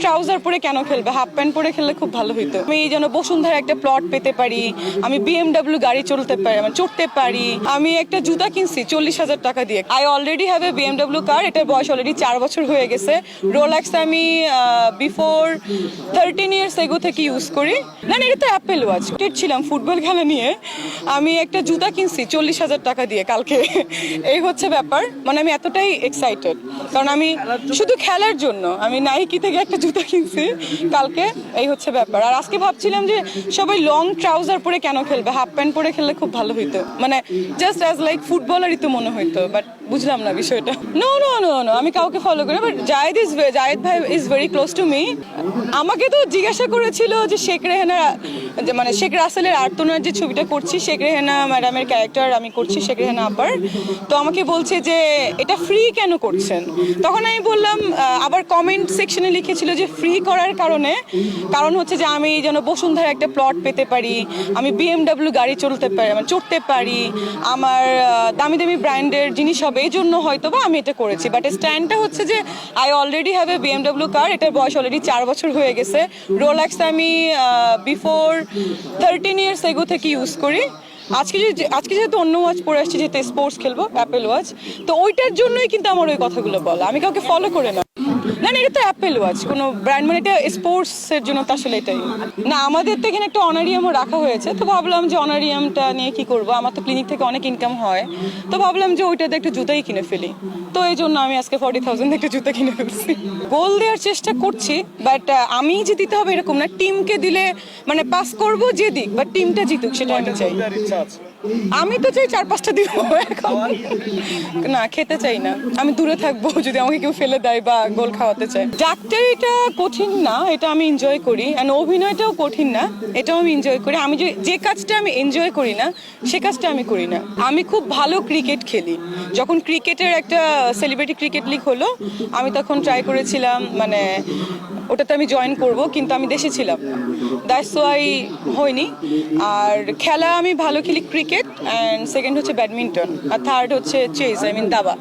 Trouser পরে কেন খেলবে? হাফ প্যান্ট পরে খেললে খুব ভালো হইতো। আমি এই যেন বসুন্ধরা একটা প্লট পেতে পারি, আমি বিএমডাব্লিউ গাড়ি চলতে পারি মানে চড়তে পারি। আমি একটা জুতা কিনছি, চল্লিশ হাজার টাকা দিয়ে। I already have a BMW car এটার বয়স অলরেডি চার বছর হয়ে গেছে। রোলাক্স আমি বিফোর থার্টিন ইয়ার্স এগো থেকে ইউজ করি। না না, এটা তো অ্যাপেল ওয়াচ ছিলাম ফুটবল খেলা নিয়ে। আমি একটা জুতা কিনছি, চল্লিশ হাজার টাকা দিয়ে কালকে। এই হচ্ছে ব্যাপার। মানে আমি এতটাই এক্সাইটেড কারণ আমি শুধু খেলার জন্য, আমি নাইকি থেকে একটা জুতা কিনছি। কালকে এই হচ্ছে ব্যাপার। আর আজকে ভাবছিলাম যে সবাই লং ট্রাউজার পরে কেন খেলবে? হাফ প্যান্ট পরে খেললে খুব ভালো হইতো। মানে জাস্ট অ্যাজ লাইক ফুটবলারই তো মনে হইতো বাট বুঝলাম না বিষয়টা। নো নো নো নো আমি কাউকে ফলো করি বাট জায়েদ ইজ জায়েদ ভাই is very close to me আমাকে তো জিজ্ঞাসা করেছিল যে শেখ রেহেনা, যে মানে শেখ রাসেলের আর্তনার যে ছবিটা করছি, শেখ রেহেনা ম্যাডামের ক্যারেক্টার আমি করছি, শেখ রেহেনা আপার। তো আমাকে বলছে যে এটা ফ্রি কেন করছেন? তখন আমি বললাম আবার কমেন্ট সেকশনে লিখেছিল যে ফ্রি করার কারণে, কারণ হচ্ছে যে আমি যেন বসুন্ধরা একটা প্লট পেতে পারি, আমি বিএমডব্লিউ গাড়ি চলতে পারি মানে চড়তে পারি, আমার দামি দামি ব্র্যান্ডের জিনিস হবে, এই জন্য হয়তো বা আমি এটা করেছি। বাট স্ট্যান্ডটা হচ্ছে যে I already have a BMW car এটার বয়স অলরেডি চার বছর হয়ে গেছে। রোলাক্স আমি বিফোর থার্টিন ইয়ার্স এগো থেকে ইউজ করি। আজকে যে আজকে যেহেতু অন্য ওয়াচ পরে আসছি, যেহেতু স্পোর্টস খেলব অ্যাপেল ওয়াচ তো ওইটার জন্যই কিন্তু আমার ওই কথাগুলো বলা। আমি কাউকে ফলো করে না। না না, এটা তো অ্যাপেল ওয়াচ কোনো ব্র্যান্ড মানে এটা স্পোর্টসের জন্য তো আসলে এটাই। না, আমাদের তো এখানে একটা অনারিয়ামও রাখা হয়েছে। তো ভাবলাম যে অনারিয়ামটা নিয়ে কি করব? আমার তো ক্লিনিক থেকে অনেক ইনকাম হয়। তো ভাবলাম যে ওইটাতে একটা জুতাই কিনে ফেলি। তো এই জন্য আমি আজকে ফর্টি থাউজেন্ড একটা জুতা কিনে ফেলছি। গোল দেওয়ার চেষ্টা করছি বাট আমি যে দিতে হবে এরকম না। টিমকে দিলে মানে পাস করব যে দিক বাট টিমটা জিতুক সেটা আমি চাই। আমি তো চাই চার পাঁচটা দিব। এখন না, খেতে চাই না। আমি দূরে থাকব, যদি আমাকে কেউ ফেলে দেয় বা গোল খাওয়াতে চায়। ডাক্তারিটা কঠিন না, এটা আমি এনজয় করি। অ্যান্ড অভিনয়টাও কঠিন না, এটাও আমি এনজয় করি। আমি যে যে কাজটা আমি এনজয় করি না, সে কাজটা আমি করি না। আমি খুব ভালো ক্রিকেট খেলি। যখন ক্রিকেটের একটা সেলিব্রিটি ক্রিকেট লিগ হলো, আমি তখন ট্রাই করেছিলাম মানে ওটাতে আমি জয়েন করব, কিন্তু আমি দেশে ছিলাম দ্যাটস ওয়াই হয়নি। আর খেলা আমি ভালো খেলি ক্রিকেট অ্যান্ড সেকেন্ড হচ্ছে ব্যাডমিন্টন আর থার্ড হচ্ছে চেস আই মিন দাবা।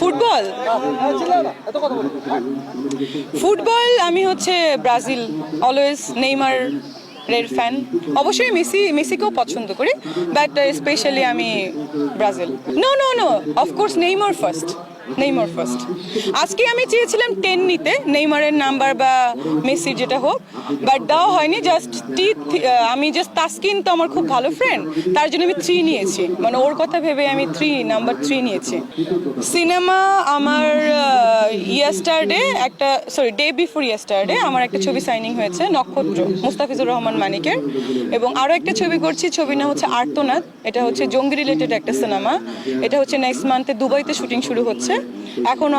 ফুটবল ফুটবল আমি হচ্ছে ব্রাজিল অলওয়েজ নেইমার এর ফ্যান অবশ্যই মেসি, মেসিকেও পছন্দ করি বাট স্পেশালি আমি Brazil. No no no of course Neymar first Neymar first. আজকে আমি চেয়েছিলাম টেন নিতে, নেইমারের নাম্বার বা মেসির যেটা হোক বাট দেওয়া হয়নি জাস্ট টি আমি জাস্ট তাস্কিন তো আমার খুব ভালো ফ্রেন্ড তার জন্য আমি থ্রি নিয়েছি। মানে ওর কথা ভেবে আমি থ্রি নাম্বার থ্রি নিয়েছি। সিনেমা আমার ইয়াস্টারডে একটা সরি ডে বিফোর ইয়াস্টারডে আমার একটা ছবি সাইনিং হয়েছে, নক্ষত্র, মুস্তাফিজুর রহমান মানিকের। এবং আরও একটা ছবি করছি, ছবির নাম হচ্ছে আর্তনাদ, এটা হচ্ছে জঙ্গি রিলেটেড একটা সিনেমা। এটা হচ্ছে নেক্সট মান্থে দুবাইতে শুটিং শুরু হচ্ছে। এখনও